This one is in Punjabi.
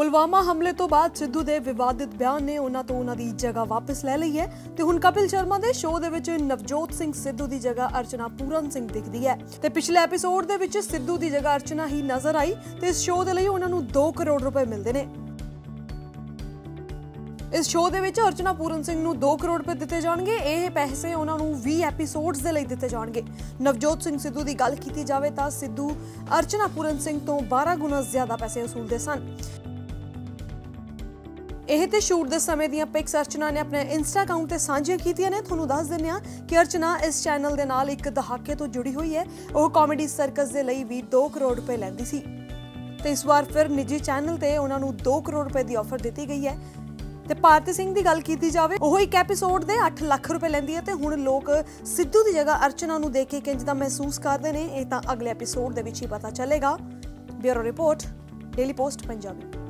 ਪੁਲਵਾਮਾ ਹਮਲੇ ਤੋਂ ਬਾਅਦ ਸਿੱਧੂ ਦੇ ਵਿਵਾਦਿਤ ਬਿਆਨ ਨੇ ਉਹਨਾਂ ਤੋਂ ਉਹਨਾਂ ਦੀ ਜਗ੍ਹਾ ਵਾਪਸ ਲੈ ਲਈ ਹੈ ਤੇ ਹੁਣ ਕਪਿਲ ਸ਼ਰਮਾ ਦੇ ਸ਼ੋਅ ਦੇ ਵਿੱਚ ਨਵਜੋਤ ਸਿੰਘ ਸਿੱਧੂ ਦੀ ਜਗ੍ਹਾ ਅਰਚਨਾ ਪੂਰਨ ਸਿੰਘ ਦਿਖਦੀ ਹੈ। ਤੇ ਪਿਛਲੇ ਐਪੀਸੋਡ ਦੇ ਵਿੱਚ ਸਿੱਧੂ ਦੀ ਜਗ੍ਹਾ ਅਰਚਨਾ ਹੀ ਨਜ਼ਰ ਆਈ ਤੇ ਇਸ ਸ਼ੋਅ ਦੇ ਲਈ ਉਹਨਾਂ ਨੂੰ 2 ਕਰੋੜ ਰੁਪਏ ਮਿਲਦੇ ਨੇ। ਇਸ ਸ਼ੋਅ ਦੇ ਵਿੱਚ ਅਰਚਨਾ ਪੂਰਨ ਸਿੰਘ ਨੂੰ 2 ਕਰੋੜ ਰੁਪਏ ਦਿੱਤੇ ਜਾਣਗੇ। ਇਹ ਪੈਸੇ ਉਹਨਾਂ ਨੂੰ 20 ਐਪੀਸੋਡਸ ਦੇ ਲਈ ਦਿੱਤੇ ਜਾਣਗੇ। ਨਵਜੋਤ ਸਿੰਘ ਸਿੱਧੂ ਦੀ ਗੱਲ ਕੀਤੀ ਜਾਵੇ ਤਾਂ ਸਿੱਧੂ ਅਰਚਨਾ ਪੂਰਨ ਸਿੰਘ ਤੋਂ 12 ਗੁਣਾ ਜ਼ਿਆਦਾ ਪੈਸੇ ਵਸੂਲਦੇ ਸਨ। ਇਹ ਤੇ ਸ਼ੂਟ ਦੇ ਸਮੇਂ ਦੀਆਂ ਪਿਕਸ ਅਰਚਨਾ ਨੇ ਆਪਣੇ ਇੰਸਟਾ ਅਕਾਊਂਟ ਤੇ ਸਾਂਝੀਆਂ ਕੀਤੀਆਂ ਨੇ। ਤੁਹਾਨੂੰ ਦੱਸ ਦਿੰਦੇ ਹਾਂ ਕਿ ਅਰਚਨਾ ਇਸ ਚੈਨਲ ਦੇ ਨਾਲ ਇੱਕ ਦਹਾਕੇ ਤੋਂ ਜੁੜੀ ਹੋਈ ਹੈ। ਉਹ ਕਾਮੇਡੀ ਸਰਕਸ ਦੇ ਲਈ ਵੀ 2 ਕਰੋੜ ਰੁਪਏ ਲੈਂਦੀ ਸੀ। ਤੇ ਇਸ ਵਾਰ ਫਿਰ ਨਿੱਜੀ ਚੈਨਲ ਤੇ ਉਹਨਾਂ ਨੂੰ 2 ਕਰੋੜ ਰੁਪਏ ਦੀ ਆਫਰ ਦਿੱਤੀ ਗਈ ਹੈ। ਤੇ ਭਾਰਤੀ ਸਿੰਘ ਦੀ ਗੱਲ ਕੀਤੀ ਜਾਵੇ, ਉਹ ਇੱਕ ਐਪੀਸੋਡ ਦੇ 8 ਲੱਖ ਰੁਪਏ ਲੈਂਦੀ ਹੈ ਤੇ ਹੁਣ ਲੋਕ ਸਿੱਧੂ ਦੀ ਜਗ੍ਹਾ ਅਰਚਨਾ ਨੂੰ ਦੇਖ ਕੇ ਕਿੰਜ ਦਾ ਮਹਿਸੂਸ ਕਰਦੇ ਨੇ। ਇਹ ਤਾਂ ਅਗਲੇ ਐਪੀਸੋਡ ਦੇ ਵਿੱਚ ਹੀ ਪਤਾ ਚੱਲੇਗਾ। Bureau report, daily post, Punjabi.